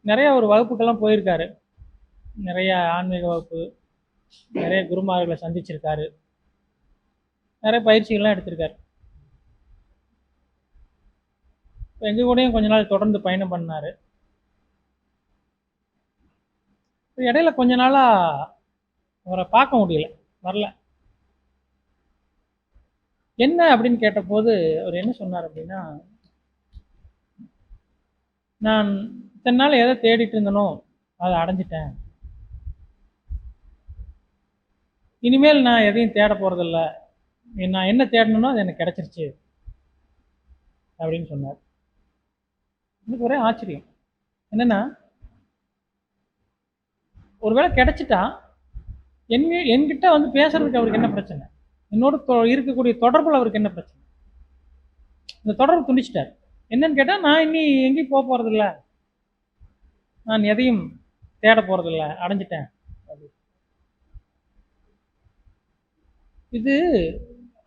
நிறைய ஒரு வகுப்புக்கெல்லாம் போயிருக்காரு. நிறைய ஆன்மீக வகுப்பு நிறைய குருமார்களை சந்திச்சிருக்காரு. நிறைய பயிற்சிகள்லாம் எடுத்திருக்காரு. இப்போ எங்கள் கூடயும் கொஞ்ச நாள் தொடர்ந்து பயணம் பண்ணார். இடையில கொஞ்ச நாளாக அவரை பார்க்க முடியல வரல. என்ன அப்படின்னு கேட்டபோது அவர் என்ன சொன்னார் அப்படின்னா நான் இத்தனை நாள் எதை தேடிட்டு இருந்தனோ அதை அடைஞ்சிட்டேன். இனிமேல் நான் எதையும் தேட போகிறதில்ல நான் என்ன தேடணும்னோ அது எனக்கு கிடச்சிருச்சு அப்படின்னு சொன்னார். எனக்கு ஒரே ஆச்சரியம். என்னென்னா ஒருவேளை கிடச்சிட்டா என் என்கிட்ட வந்து பேசுறதுக்கு அவருக்கு என்ன பிரச்சனை? என்னோட தொ- இருக்கக்கூடிய தொடர்பில் அவருக்கு என்ன பிரச்சனை? இந்த தொடர்பு துண்டிச்சிட்டார். என்னன்னு கேட்டால் நான் இனி எங்கேயும் போக போகிறதில்ல நான் எதையும் தேட போகிறதில்ல அடைஞ்சிட்டேன். அப்படி. இது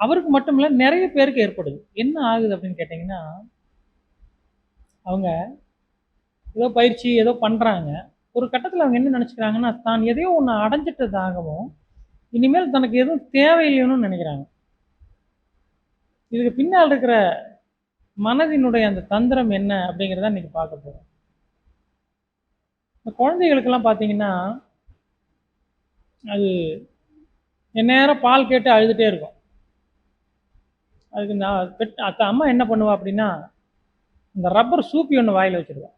அவருக்கு மட்டும் இல்லை நிறைய பேருக்கு ஏற்படுது. என்ன ஆகுது அப்படின்னு கேட்டிங்கன்னா அவங்க ஏதோ பயிற்சி ஏதோ பண்ணுறாங்க ஒரு கட்டத்தில் அவங்க என்ன நினச்சிக்கிறாங்கன்னா தான் எதையோ ஒன்று அடைஞ்சிட்டதாகவும் இனிமேல் தனக்கு எதுவும் தேவையில்லைன்னு நினைக்கிறாங்க. இதுக்கு பின்னால் இருக்கிற மனதினுடைய அந்த தந்திரம் என்ன அப்படிங்கிறத இன்றைக்கி பார்க்க போகிறோம் இந்த குழந்தைகளுக்கெல்லாம் பார்த்தீங்கன்னா அது எந்நேரம் பால் கேட்டு அழுதுகிட்டே இருக்கும். அதுக்கு நான் பெட் அத்த அம்மா என்ன பண்ணுவா அப்படின்னா இந்த ரப்பர் சூப்பி ஒன்று வாயில் வச்சிருவா.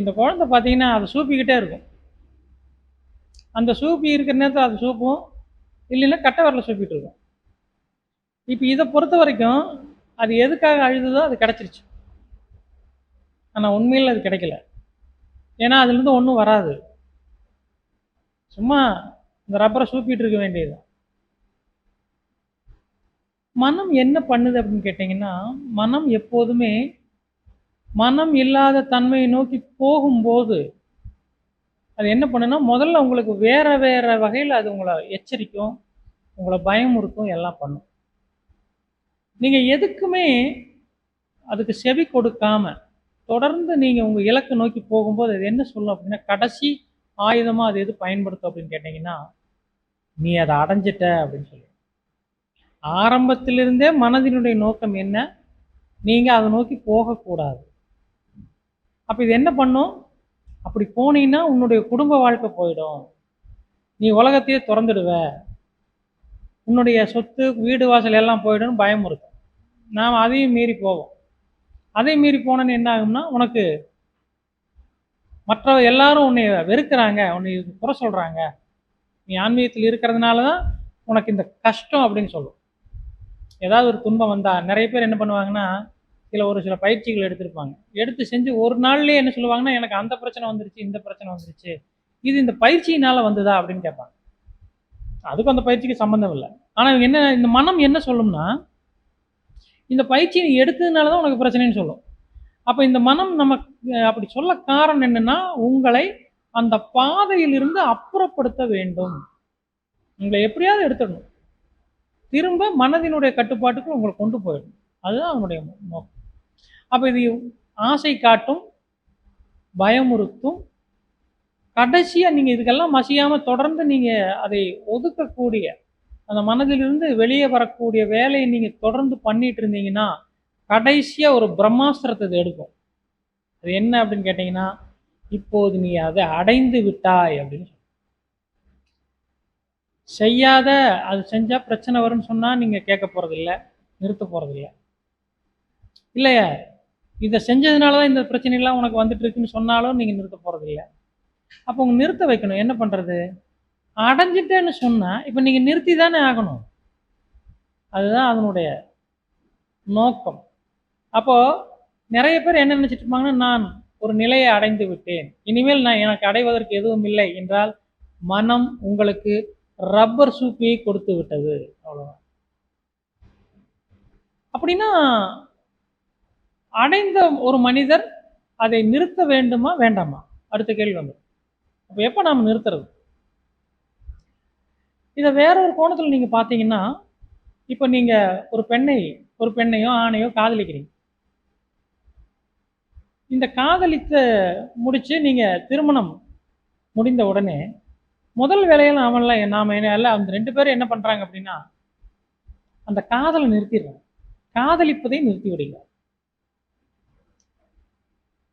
இந்த குழந்தை பார்த்தீங்கன்னா அது சூப்பிக்கிட்டே இருக்கும். அந்த சூப்பி இருக்கிற நேரத்தில் அது சூப்பும் இல்லைன்னா கட்டை வரல சூப்பிட்டு இருக்கும். இப்போ இதை பொறுத்த வரைக்கும் அது எதுக்காக அழுதுதோ அது கிடச்சிருச்சு. ஆனால் உண்மையில் அது கிடைக்கல. ஏன்னா அதுலேருந்து ஒன்றும் வராது. சும்மா இந்த ரப்பரை சூப்பிட்டு இருக்க வேண்டியது மனம் என்ன பண்ணுது அப்படின்னு கேட்டிங்கன்னா மனம் எப்போதுமே மனம் இல்லாத தன்மையை நோக்கி போகும்போது அது என்ன பண்ணுன்னா முதல்ல உங்களுக்கு வேறு வேறு வகையில் அது உங்களை எச்சரிக்கும் உங்களை பயமுறுக்கும் எல்லாம் பண்ணும். நீங்கள் எதுக்குமே அதுக்கு செவி கொடுக்காம தொடர்ந்து நீங்கள் உங்கள் இலக்கை நோக்கி போகும்போது அது என்ன சொல்லும் அப்படின்னா கடைசி ஆயுதமாக அது எது பயன்படுத்தும்? அப்படின்னு கேட்டிங்கன்னா நீ அதை அடைஞ்சிட்ட அப்படின்னு சொல்லி ஆரம்பத்திலிருந்தே மனதினுடைய நோக்கம் என்ன? நீங்கள் அதை நோக்கி போகக்கூடாது. அப்போ இது என்ன பண்ணும்? அப்படி போனீங்கன்னா உன்னுடைய குடும்ப வாழ்க்கை போயிடும். நீ உலகத்தையே திறந்துடுவ. உன்னுடைய சொத்து வீடு வாசல் எல்லாம் போயிடும்னு பயமுறுத்தும். நாம் அதையும் மீறி போவோம். அதையும் மீறி போனேன்னு என்ன ஆகும்னா உனக்கு மற்ற எல்லாரும் உன்னை வெறுக்கிறாங்க உன்னை குறை சொல்கிறாங்க நீ ஆன்மீகத்தில் இருக்கிறதுனால தான் உனக்கு இந்த கஷ்டம் அப்படின்னு சொல்லும். ஏதாவது ஒரு துன்பம் வந்தால் நிறைய பேர் என்ன பண்ணுவாங்கன்னா சில ஒரு சில பயிற்சிகள் எடுத்திருப்பாங்க. எடுத்து செஞ்சு ஒரு நாள்லேயே என்ன சொல்லுவாங்கன்னா எனக்கு அந்த பிரச்சனை வந்துருச்சு இந்த பிரச்சனை வந்துருச்சு. இது இந்த பயிற்சியினால் வந்ததா அப்படின்னு கேட்பாங்க. அதுக்கும் அந்த பயிற்சிக்கு சம்மந்தம் இல்லை. ஆனால் இவங்க என்ன இந்த மனம் என்ன சொல்லும்னா இந்த பயிற்சி நீ எடுத்ததுனால தான் உனக்கு பிரச்சனைன்னு சொல்லும். அப்போ இந்த மனம் நமக்கு அப்படி சொல்ல காரணம் என்னென்னா உங்களை அந்த பாதையிலிருந்து அப்புறப்படுத்த வேண்டும். உங்களை எப்படியாவது எடுத்துடணும். திரும்ப மனதினுடைய கட்டுப்பாட்டுக்கு உங்களை கொண்டு போயிடணும். அதுதான் அவனுடைய நோக்கம். அப்போ இது ஆசை காட்டும் பயமுறுத்தும் கடைசியாக நீங்கள் இதுக்கெல்லாம் மசியாமல் தொடர்ந்து நீங்கள் அதை ஒதுக்கக்கூடிய அந்த மனதிலிருந்து வெளியே வரக்கூடிய வேலையை நீங்கள் தொடர்ந்து பண்ணிட்டு இருந்தீங்கன்னா கடைசியாக ஒரு பிரம்மாஸ்திரத்தை எடுக்கும். அது என்ன அப்படின்னு கேட்டிங்கன்னா இப்போது நீ அதை அடைந்து விட்டாய் அப்படின்னு செய்யாத அது செஞ்சால் பிரச்சனை வரும்னு சொன்னால் நீங்கள் கேட்க போகிறதில்ல நிறுத்த போகிறதில்ல இல்லையா? இதை செஞ்சதுனால தான் இந்த பிரச்சனைலாம் உனக்கு வந்துட்டு இருக்குன்னு சொன்னாலும் நீங்கள் நிறுத்த போகிறதில்ல அப்போ உங்க நிறுத்த வைக்கணும். என்ன பண்ணுறது அடைஞ்சிட்டேன்னு சொன்னால் இப்போ நீங்கள் நிறுத்தி தானே ஆகணும். அதுதான் அதனுடைய நோக்கம். அப்போது நிறைய பேர் என்ன நினச்சிட்டு இருப்பாங்கன்னா நான் ஒரு நிலையை அடைந்து விட்டேன். இனிமேல் நான் எனக்கு அடைவதற்கு எதுவும் இல்லை என்றால் மனம் உங்களுக்கு ரப்பர் சூப்பியை கொடுத்து விட்டது. அவ்வளோதான் அப்படின்னா அடைந்த ஒரு மனிதர் அதை நிறுத்த வேண்டுமா வேண்டாமா? அடுத்த கேள்வி வந்து அப்போ எப்போ நாம் நிறுத்துறது? இதை வேற ஒரு கோணத்தில் நீங்கள் பார்த்தீங்கன்னா இப்போ நீங்கள் ஒரு பெண்ணை ஒரு பெண்ணையோ ஆணையோ காதலிக்கிறீங்க. இந்த காதலித்த முடிச்சு நீங்கள் திருமணம் முடிந்த உடனே முதல் வேலையில் அவன்ல நாம என்ன அந்த ரெண்டு பேரும் என்ன பண்ணுறாங்க அப்படின்னா அந்த காதலை நிறுத்திடுறாங்க. காதலிப்பதை நிறுத்தி விடுகிறார்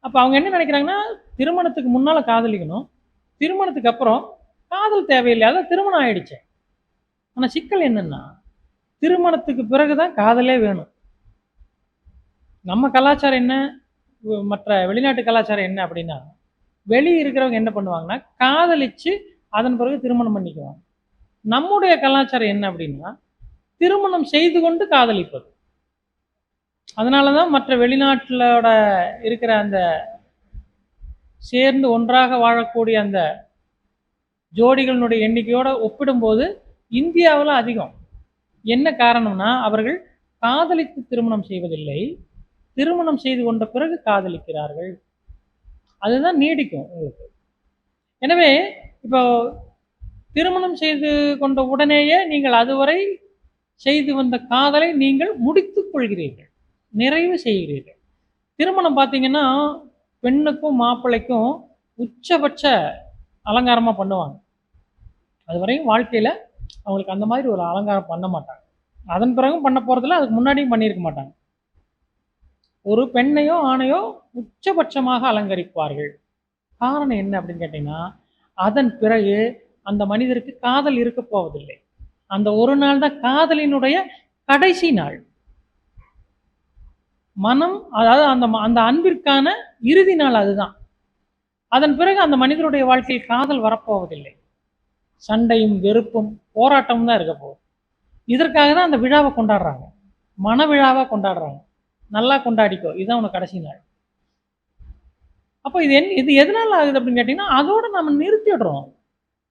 அப்போ அவங்க என்ன நினைக்கிறாங்கன்னா திருமணத்துக்கு முன்னால் காதலிக்கணும். திருமணத்துக்கு அப்புறம் காதல் தேவையில்லை. அதான் திருமணம் ஆயிடுச்சு. ஆனால் சிக்கல் என்னன்னா திருமணத்துக்கு பிறகு தான் காதலே வேணும். நம்ம கலாச்சாரம் என்ன? மற்ற வெளிநாட்டு கலாச்சாரம் என்ன அப்படின்னா வெளியே இருக்கிறவங்க என்ன பண்ணுவாங்கன்னா காதலிச்சு அதன் பிறகு திருமணம் பண்ணிக்குவாங்க. நம்முடைய கலாச்சாரம் என்ன அப்படின்னா திருமணம் செய்து கொண்டு காதலிப்பது. அதனால தான் மற்ற வெளிநாட்டிலோட இருக்கிற அந்த சேர்ந்து ஒன்றாக வாழக்கூடிய அந்த ஜோடிகளினுடைய எண்ணிக்கையோட ஒப்பிடும்போது இந்தியாவில் அதிகம். என்ன காரணம்னா அவர்கள் காதலித்து திருமணம் செய்வதில்லை. திருமணம் செய்து கொண்ட பிறகு காதலிக்கிறார்கள். அதுதான் நீடிக்கும் உங்களுக்கு. எனவே இப்போ திருமணம் செய்து கொண்ட உடனேயே நீங்கள் அதுவரை செய்து வந்த காதலை நீங்கள் முடித்துக் கொள்கிறீர்கள். நிறைவு செய்கிறீர்கள். திருமணம் பார்த்தீங்கன்னா பெண்ணுக்கும் மாப்பிள்ளைக்கும் உச்சபட்ச அலங்காரமாக பண்ணுவாங்க. அது வரையும் வாழ்க்கையில் அவங்களுக்கு அந்த மாதிரி ஒரு அலங்காரம் பண்ண மாட்டாங்க. அதன் பிறகும் பண்ண போகிறதில்ல அதுக்கு முன்னாடியும் பண்ணியிருக்க மாட்டாங்க. ஒரு பெண்ணையோ ஆணையோ உச்சபட்சமாக அலங்கரிப்பார்கள். காரணம் என்ன அப்படின்னு கேட்டிங்கன்னா அதன் பிறகு அந்த மனிதருக்கு காதல் இருக்க போவதில்லை. அந்த ஒரு நாள் தான் காதலினுடைய கடைசி நாள். மனம் அதாவது அந்த அந்த அன்பிற்கான இறுதி நாள் அதுதான். அதன் பிறகு அந்த மனிதருடைய வாழ்க்கையில் காதல் வரப்போவதில்லை. சண்டையும் வெறுப்பும் போராட்டமும் தான் இருக்க போகுது. இதற்காக தான் அந்த விழாவை கொண்டாடுறாங்க. மன விழாவாக கொண்டாடுறாங்க. நல்லா கொண்டாடிக்கோ. இதுதான் உனக்கு கடைசி நாள். அப்போ இது என் இது எதனால ஆகுது அப்படின்னு கேட்டிங்கன்னா அதோட நம்ம நிறுத்திடுறோம்.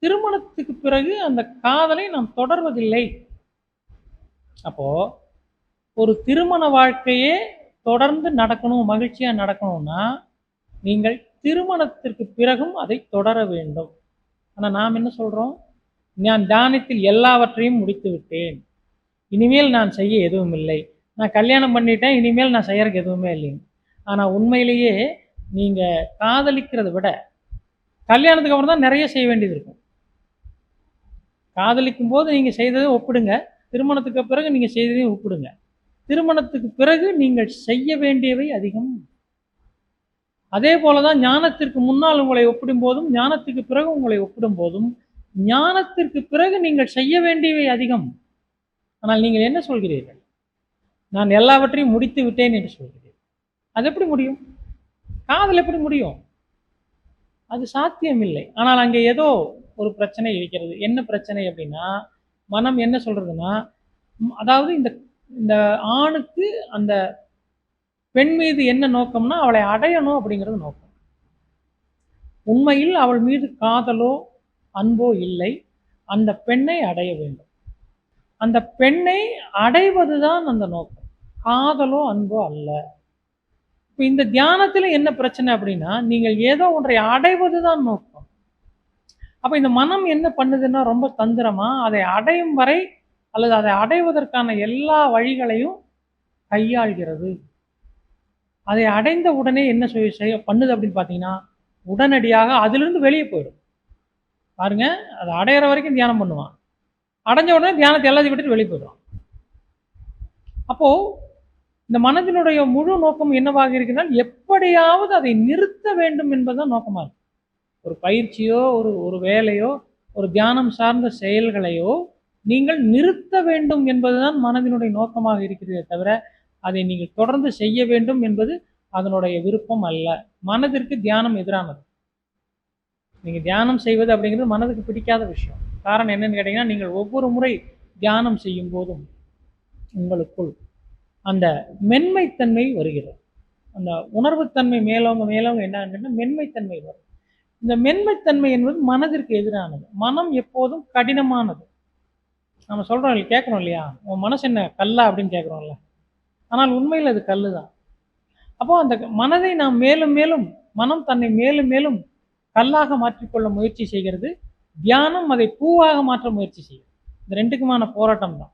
திருமணத்துக்கு பிறகு அந்த காதலை நாம் தொடர்வதில்லை. அப்போ ஒரு திருமண வாழ்க்கையே தொடர்ந்து நடக்கணும் மகிழ்ச்சியா நடக்கணும்னா நீங்கள் திருமணத்திற்கு பிறகும் அதை தொடர வேண்டும். ஆனா நாம் என்ன சொல்றோம்? நான் தியானத்தில் எல்லாவற்றையும் முடித்து விட்டேன். இனிமேல் நான் செய்ய எதுவும் இல்லை. நான் கல்யாணம் பண்ணிட்டேன் இனிமேல் நான் செய்யறதுக்கு எதுவுமே இல்லைங்க ஆனால் உண்மையிலேயே நீங்கள் காதலிக்கிறத விட கல்யாணத்துக்கு அப்புறம் தான் நிறைய செய்ய வேண்டியது இருக்கும். காதலிக்கும் போது நீங்கள் செய்ததை ஒப்பிடுங்க. திருமணத்துக்கு பிறகு நீங்கள் செய்ததையும் ஒப்பிடுங்க. திருமணத்துக்கு பிறகு நீங்கள் செய்ய வேண்டியவை அதிகம். அதே போலதான் ஞானத்திற்கு முன்னால் உங்களை ஒப்பிடும் போதும் ஞானத்துக்கு பிறகு உங்களை ஒப்பிடும் போதும் ஞானத்திற்கு பிறகு நீங்கள் செய்ய வேண்டியவை அதிகம். ஆனால் நீங்கள் என்ன சொல்கிறீர்கள்? நான் எல்லாவற்றையும் முடித்து விட்டேன் என்று சொல்கிறேன் அது எப்படி முடியும்? காதல் எப்படி முடியும்? அது சாத்தியமில்லை. ஆனால் அங்கே ஏதோ ஒரு பிரச்சனை இருக்கிறது. என்ன பிரச்சனை அப்படின்னா மனம் என்ன சொல்றதுன்னா அதாவது இந்த இந்த ஆணுக்கு அந்த பெண் மீது என்ன நோக்கம்னா அவளை அடையணும் அப்படிங்கிறது நோக்கம். உண்மையில் அவள் மீது காதலோ அன்போ இல்லை. அந்த பெண்ணை அடைய வேண்டும். அந்த பெண்ணை அடைவதுதான் அந்த நோக்கம். காதலோ அன்போ அல்ல. இப்போ இந்த தியானத்துல என்ன பிரச்சனை அப்படின்னா நீங்கள் ஏதோ ஒன்றை அடைவதுதான் நோக்கம். அப்போ இந்த மனம் என்ன பண்ணுதுன்னா ரொம்ப தந்திரமா அதை அடையும் வரை அல்லது அதை அடைவதற்கான எல்லா வழிகளையும் கையாள்கிறது. அதை அடைந்த உடனே என்ன செய்ய செய்ய பண்ணுது அப்படின்னு பார்த்தீங்கன்னா உடனடியாக அதிலிருந்து வெளியே போயிடும். பாருங்க அதை அடையிற வரைக்கும் தியானம் பண்ணுவான். அடைஞ்ச உடனே தியானத்தை எல்லாத்தையும் விட்டுட்டு வெளியே போயிடுவான். அப்போ இந்த மனதினுடைய முழு நோக்கம் என்னவாக இருக்குன்னா எப்படியாவது அதை நிறுத்த வேண்டும் என்பதுதான் நோக்கமா இருக்கு. ஒரு பயிற்சியோ ஒரு ஒரு வேலையோ ஒரு தியானம் சார்ந்த செயல்களையோ நீங்கள் நிறுத்த வேண்டும் என்பதுதான் மனதினுடைய நோக்கமாக இருக்கிறதே தவிர அதை நீங்கள் தொடர்ந்து செய்ய வேண்டும் என்பது அதனுடைய விருப்பம் அல்ல. மனதிற்கு தியானம் எதிரானது. நீங்கள் தியானம் செய்வது அப்படிங்கிறது மனதுக்கு பிடிக்காத விஷயம். காரணம் என்னன்னு கேட்டீங்கன்னா நீங்கள் ஒவ்வொரு முறை தியானம் செய்யும் போதும் உங்களுக்குள் அந்த மென்மைத்தன்மை வருகிறது. அந்த உணர்வுத்தன்மை மேலவங்க மேலவங்க என்னன்னு மென்மைத்தன்மை வரும். இந்த மென்மைத்தன்மை என்பது மனதிற்கு எதிரானது. மனம் எப்போதும் கடினமானது. நம்ம சொல்கிறோம் இல்லை கேட்குறோம் இல்லையா? உன் மனசு என்ன கல்லா அப்படின்னு கேட்குறோம்ல. ஆனால் உண்மையில் அது கல்லு தான் அப்போ அந்த மனதை நாம் மேலும் மேலும் மனம் தன்னை மேலும் மேலும் கல்லாக மாற்றிக்கொள்ள முயற்சி செய்கிறது. தியானம் அதை பூவாக மாற்ற முயற்சி செய்யும். இந்த ரெண்டுக்குமான போராட்டம் தான்.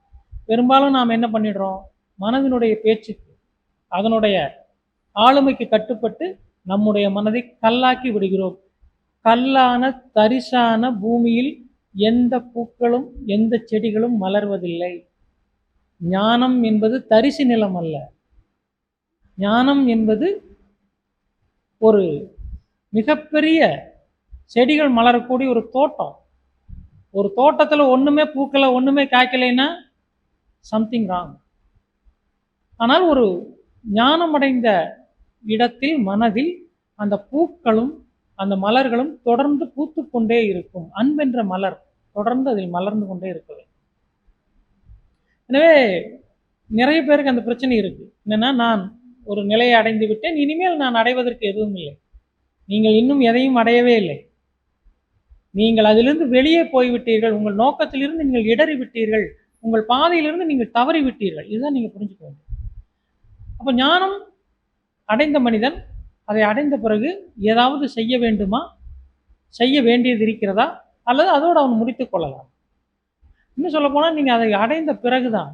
பெரும்பாலும் நாம் என்ன பண்ணிடுறோம்? மனதினுடைய பேச்சுக்கு அதனுடைய ஆளுமைக்கு கட்டுப்பட்டு நம்முடைய மனதை கல்லாக்கி விடுகிறோம். கல்லான தரிசான பூமியில் எந்த பூக்களும் எந்த செடிகளும் மலர்வதில்லை. ஞானம் என்பது தரிசு நிலம் அல்ல. ஞானம் என்பது ஒரு மிகப்பெரிய செடிகள் மலரக்கூடிய ஒரு தோட்டம். ஒரு தோட்டத்தில் ஒன்றுமே பூக்கலை ஒன்றுமே காய்க்கலைன்னா சம்திங் ராங் ஆனால் ஒரு ஞானமடைந்த இடத்தில் மனதில் அந்த பூக்களும் அந்த மலர்களும் தொடர்ந்து பூத்து கொண்டே இருக்கும். அன்பென்ற மலர் தொடர்ந்து அதில் மலர்ந்து கொண்டே இருக்கிறது எனவே நிறைய பேருக்கு அந்த பிரச்சனை இருக்கு. என்னன்னா நான் ஒரு நிலையை அடைந்து விட்டேன். இனிமேல் நான் அடைவதற்கு எதுவும் இல்லை. நீங்கள் இன்னும் எதையும் அடையவே இல்லை. நீங்கள் அதிலிருந்து வெளியே போய்விட்டீர்கள். உங்கள் நோக்கத்திலிருந்து நீங்கள் இடறி விட்டீர்கள். உங்கள் பாதையிலிருந்து நீங்கள் தவறி விட்டீர்கள். இதுதான் நீங்கள் புரிஞ்சுக்க வேண்டும். அப்போ ஞானம் அடைந்த மனிதன் அதை அடைந்த பிறகு ஏதாவது செய்ய வேண்டுமா? செய்ய வேண்டியது இருக்கிறதா? அல்லது அதோடு அவன் முடித்து கொள்ளலாம்? இன்னும் சொல்லப்போனால் நீங்கள் அதை அடைந்த பிறகுதான்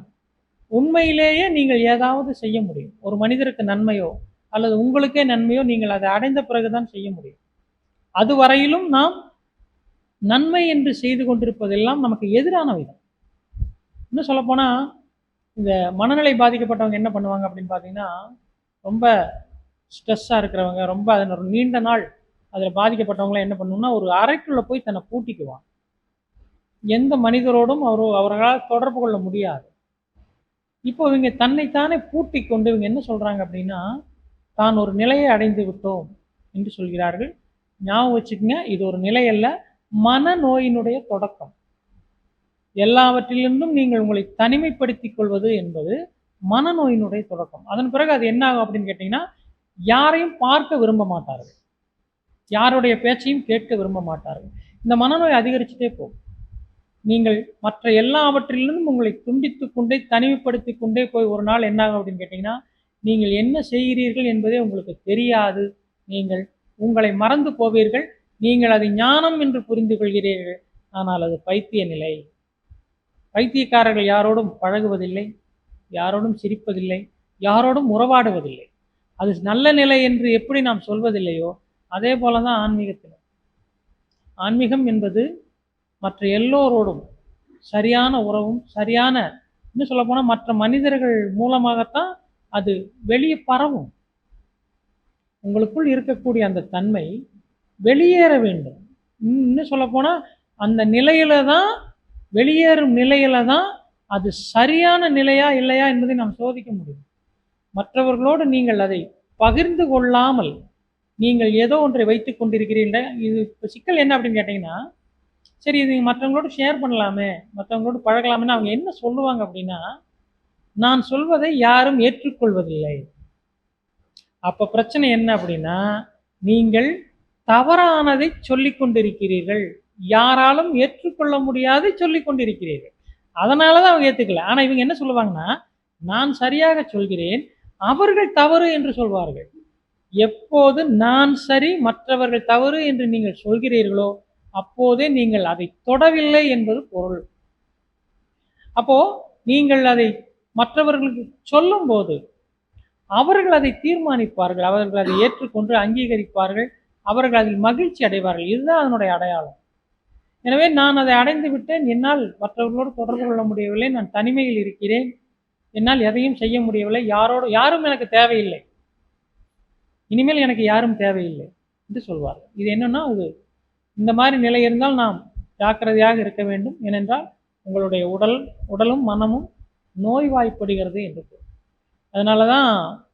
உண்மையிலேயே நீங்கள் ஏதாவது செய்ய முடியும். ஒரு மனிதருக்கு நன்மையோ அல்லது உங்களுக்கே நன்மையோ நீங்கள் அதை அடைந்த பிறகுதான் செய்ய முடியும். அதுவரையிலும் நாம் நன்மை என்று செய்து கொண்டிருப்பதெல்லாம் நமக்கு எதிரான விதம். இன்னும் சொல்லப்போனால் இந்த மனநிலை பாதிக்கப்பட்டவங்க என்ன பண்ணுவாங்க அப்படின்னு பார்த்தீங்கன்னா ரொம்ப ஸ்ட்ரெஸ்ஸாக இருக்கிறவங்க ரொம்ப அதன் ஒரு நீண்ட நாள் அதில் பாதிக்கப்பட்டவங்களாம் என்ன பண்ணுவோம்னா ஒரு அறைக்குள்ளே போய் தன்னை பூட்டிக்குவான் எந்த மனிதரோடும் அவர் அவர்களால் தொடர்பு கொள்ள முடியாது. இப்போ இவங்க தன்னைத்தானே பூட்டி கொண்டு இவங்க என்ன சொல்கிறாங்க அப்படின்னா தான் ஒரு நிலையை அடைந்து விட்டோம் என்று சொல்கிறார்கள். ஞாபகம் வச்சுக்கோங்க இது ஒரு நிலையல்ல மனநோயினுடைய தொடக்கம். எல்லாவற்றிலிருந்தும் நீங்கள் உங்களை தனிமைப்படுத்திக் கொள்வது என்பது மனநோயினுடைய தொடக்கம். அதன் பிறகு அது என்ன ஆகும் அப்படின்னு கேட்டிங்கன்னா யாரையும் பார்க்க விரும்ப மாட்டார்கள். யாருடைய பேச்சையும் கேட்க விரும்ப மாட்டார்கள். இந்த மனநோய் அதிகரிச்சுட்டே போகும். நீங்கள் மற்ற எல்லாவற்றிலிருந்தும் உங்களை துண்டித்து கொண்டே தனிமைப்படுத்தி கொண்டே போய் ஒரு நாள் என்னாகும் அப்படின்னு கேட்டிங்கன்னா நீங்கள் என்ன செய்கிறீர்கள் என்பதே உங்களுக்கு தெரியாது. நீங்கள் உங்களை மறந்து போவீர்கள். நீங்கள் அதை ஞானம் என்று புரிந்து கொள்கிறீர்கள். ஆனால் அது பைத்திய நிலை. பைத்தியக்காரர்கள் யாரோடும் பழகுவதில்லை. யாரோடும் சிரிப்பதில்லை. யாரோடும் உறவாடுவதில்லை. அது நல்ல நிலை என்று எப்படி நாம் சொல்வதில்லையோ அதே போல தான் ஆன்மீகத்தினர் ஆன்மீகம் என்பது மற்ற எல்லோரோடும் சரியான உறவும் சரியான இன்னும் சொல்லப்போனால் மற்ற மனிதர்கள் மூலமாகத்தான் அது வெளியே பரவும். உங்களுக்குள் இருக்கக்கூடிய அந்த தன்மை வெளியேற வேண்டும். இன்னும் இன்னும் சொல்லப்போனால் அந்த நிலையில தான் வெளியேறும் நிலையில தான் அது சரியான நிலையா இல்லையா என்பதை நாம் சோதிக்க முடியும். மற்றவர்களோடு நீங்கள் அதை பகிர்ந்து கொள்ளாமல் நீங்கள் ஏதோ ஒன்றை வைத்துக் கொண்டிருக்கிறீர்கள் இது இப்போ சிக்கல் என்ன அப்படின்னு கேட்டிங்கன்னா சரி இது மற்றவங்களோட ஷேர் பண்ணலாமே மற்றவங்களோட பழகலாமேன்னு அவங்க என்ன சொல்லுவாங்க அப்படின்னா நான் சொல்வதை யாரும் ஏற்றுக்கொள்வதில்லை. அப்போ பிரச்சனை என்ன அப்படின்னா நீங்கள் தவறானதை சொல்லிக் கொண்டிருக்கிறீர்கள். யாராலும் ஏற்றுக்கொள்ள முடியாதை சொல்லிக் கொண்டிருக்கிறீர்கள். அதனால தான் அவங்க ஏற்றுக்கல ஆனால் இவங்க என்ன சொல்லுவாங்கன்னா நான் சரியாக சொல்கிறேன் அவர்கள் தவறு என்று சொல்வார்கள். எப்போது நான் சரி மற்றவர்கள் தவறு என்று நீங்கள் சொல்கிறீர்களோ அப்போதே நீங்கள் அதை தொடவில்லை என்பது பொருள். அப்போ நீங்கள் அதை மற்றவர்களுக்கு சொல்லும்போது அவர்கள் அதை தீர்மானிப்பார்கள் அவர்கள் அதை ஏற்றுக்கொண்டு அங்கீகரிப்பார்கள் அவர்கள் அதில் மகிழ்ச்சி அடைவார்கள். இதுதான் அதனுடைய அடையாளம். எனவே நான் அதை அடைந்து விட்டேன் என்னால் மற்றவர்களோடு தொடர்பு கொள்ள முடியவில்லை நான் தனிமையில் இருக்கிறேன் என்னால் எதையும் செய்ய முடியவில்லை யாரோடு யாரும் எனக்கு தேவையில்லை. இனிமேல் எனக்கு யாரும் தேவையில்லை என்று சொல்வார்கள். இது என்னன்னா அது இந்த மாதிரி நிலை இருந்தால் நாம் ஜாக்கிரதையாக இருக்க வேண்டும். ஏனென்றால் உங்களுடைய உடல் உடலும் மனமும் நோய்வாய்ப்படுகிறது என்று பொருள். அதனால தான்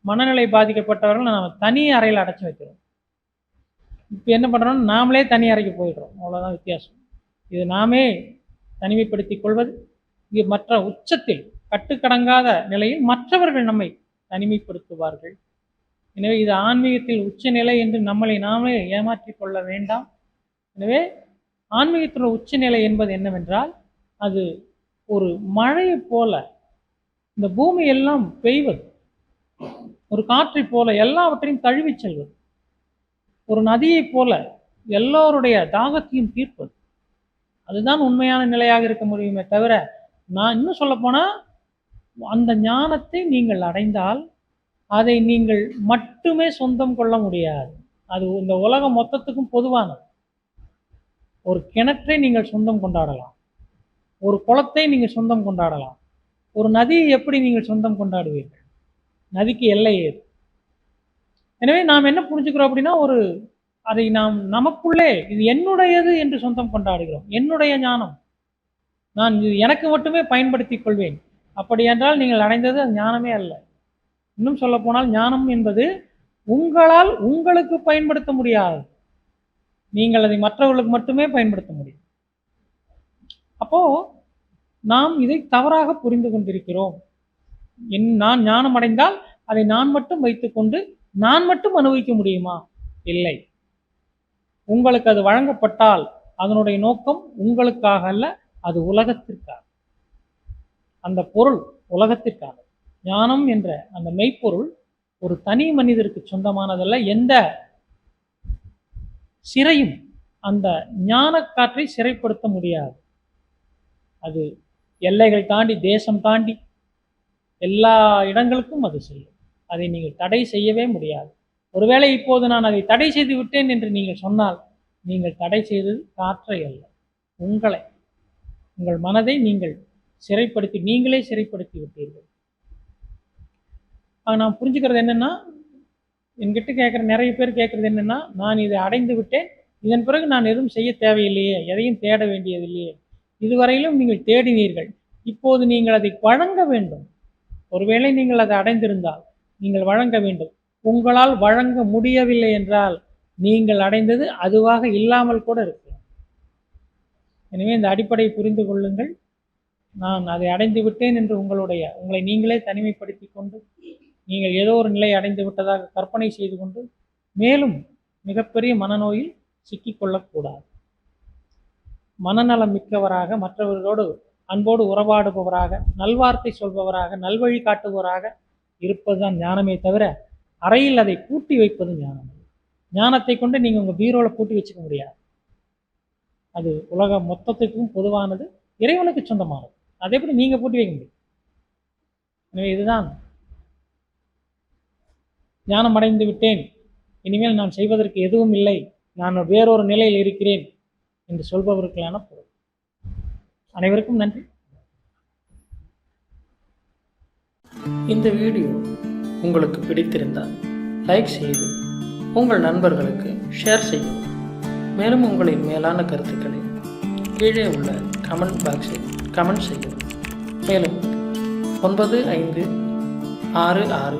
மனநிலை பாதிக்கப்பட்டவர்கள் நாம் தனி அறையில் அடைச்சி வைக்கிறோம். இப்போ என்ன பண்ணுறோம் நாமளே தனி அறைக்கு போயிடுறோம். அவ்வளோதான் வித்தியாசம். இது நாமே தனிமைப்படுத்தி கொள்வது இது மற்ற உச்சத்தில் கட்டுக்கடங்காத நிலையில் மற்றவர்கள் நம்மை தனிமைப்படுத்துவார்கள். எனவே இது ஆன்மீகத்தில் உச்சநிலை என்று நம்மளை நாமே ஏமாற்றிக் கொள்ள வேண்டாம். எனவே ஆன்மீகத்தில் உச்சநிலை என்பது என்னவென்றால் அது ஒரு மழையைப் போல இந்த பூமி எல்லாம் பெய்வது. ஒரு காற்றை போல எல்லாவற்றையும் தழுவி செல்வது. ஒரு நதியைப் போல எல்லோருடைய தாகத்தையும் தீர்ப்பது. அதுதான் உண்மையான நிலையாக இருக்க முடியுமே தவிர நான் இன்னும் சொல்லப்போனால் அந்த ஞானத்தை நீங்கள் அடைந்தால் அதை நீங்கள் மட்டுமே சொந்தம் கொள்ள முடியாது. அது இந்த உலகம் மொத்தத்துக்கும் பொதுவானது. ஒரு கிணற்றை நீங்கள் சொந்தம் கொண்டாடலாம். ஒரு குளத்தை நீங்கள் சொந்தம் கொண்டாடலாம். ஒரு நதியை எப்படி நீங்கள் சொந்தம் கொண்டாடுவீர்கள்? நதிக்கு எல்லை ஏது? எனவே நாம் என்ன புரிஞ்சுக்கிறோம் அப்படின்னா ஒரு அதை நாம் நமக்குள்ளே இது என்னுடையது என்று சொந்தம் கொண்டாடுகிறோம். என்னுடைய ஞானம். நான் இது எனக்கு மட்டுமே பயன்படுத்திக் கொள்வேன். அப்படி என்றால் நீங்கள் அடைந்தது அது ஞானமே அல்ல. இன்னும் சொல்ல போனால் ஞானம் என்பது உங்களால் உங்களுக்கு பயன்படுத்த முடியாது. நீங்கள் அதை மற்றவர்களுக்கு மட்டுமே பயன்படுத்த முடியும். அப்போ நாம் இதை தவறாக புரிந்து கொண்டிருக்கிறோம். என் நான் ஞானம் அடைந்தால் அதை நான் மட்டும் வைத்துக்கொண்டு நான் மட்டும் அனுபவிக்க முடியுமா? இல்லை. உங்களுக்கு அது வழங்கப்பட்டால் அதனுடைய நோக்கம் உங்களுக்காக அல்ல அது உலகத்திற்காக. அந்த பொருள் உலகத்திற்காக. ஞானம் என்ற அந்த மெய்ப்பொருள் ஒரு தனி மனிதருக்கு சொந்தமானதல்ல எந்த சிறையும் அந்த ஞானக்காற்றை சிறைப்படுத்த முடியாது. அது எல்லைகள் தாண்டி தேசம் தாண்டி எல்லா இடங்களுக்கும் அது செல்லும். அதை நீங்கள் தடை செய்யவே முடியாது. ஒருவேளை இப்போது நான் அதை தடை செய்து விட்டேன் என்று நீங்கள் சொன்னால் நீங்கள் தடை செய்தது காற்றை அல்ல உங்களை. உங்கள் மனதை நீங்கள் சிறைப்படுத்தி நீங்களே சிறைப்படுத்தி விட்டீர்கள். ஆக நான் புரிஞ்சுக்கிறது என்னென்னா என்கிட்ட கேட்குற நிறைய பேர் கேட்குறது என்னன்னா நான் இதை அடைந்து விட்டேன். இதன் பிறகு நான் எதுவும் செய்ய தேவையில்லையே எதையும் தேட வேண்டியதில்லையே. இதுவரையிலும் நீங்கள் தேடினீர்கள். இப்போது நீங்கள் அதை வழங்க வேண்டும். ஒருவேளை நீங்கள் அதை அடைந்திருந்தால் நீங்கள் வழங்க வேண்டும். உங்களால் வழங்க முடியவில்லை என்றால் நீங்கள் அடைந்தது அதுவாக இல்லாமல் கூட இருக்கலாம். எனவே இந்த அடிப்படையை புரிந்து கொள்ளுங்கள். நான் அதை அடைந்து விட்டேன் என்று உங்களுடைய உங்களை நீங்களே தனிமைப்படுத்தி கொண்டு நீங்கள் ஏதோ ஒரு நிலை அடைந்து விட்டதாக கற்பனை செய்து கொண்டு மேலும் மிகப்பெரிய மனநோயில் சிக்கிக்கொள்ளக்கூடாது. மனநலம் மிக்கவராக மற்றவர்களோடு அன்போடு உறவாடுபவராக நல்வார்த்தை சொல்பவராக நல்வழி காட்டுபவராக இருப்பதுதான் ஞானமே தவிர அறையில் அதை பூட்டி வைப்பது ஞானம் ஞானத்தை கொண்டு நீங்கள் உங்கள் பீரோவில் பூட்டி வச்சுக்க முடியாது. அது உலகம் மொத்தத்துக்கும் பொதுவானது இறைவனுக்கு சொந்தமானது. அதே எப்படி நீங்கள் பூட்டி வைக்க முடியும். எனவே இதுதான் ஞானம் அடைந்து விட்டேன் இனிமேல் நான் செய்வதற்கு எதுவும் இல்லை. நான் வேறொரு நிலையில் இருக்கிறேன் என்று சொல்பவர்களான பொருள் அனைவருக்கும் நன்றி. இந்த வீடியோ உங்களுக்கு பிடித்திருந்தால் லைக் செய்து உங்கள் நண்பர்களுக்கு ஷேர் செய்யவும். மேலும் உங்களின் மேலான கருத்துக்களை கீழே உள்ள கமெண்ட் பாக்ஸில் கமெண்ட் செய்யவும். மேலும் ஒன்பது ஐந்து ஆறு ஆறு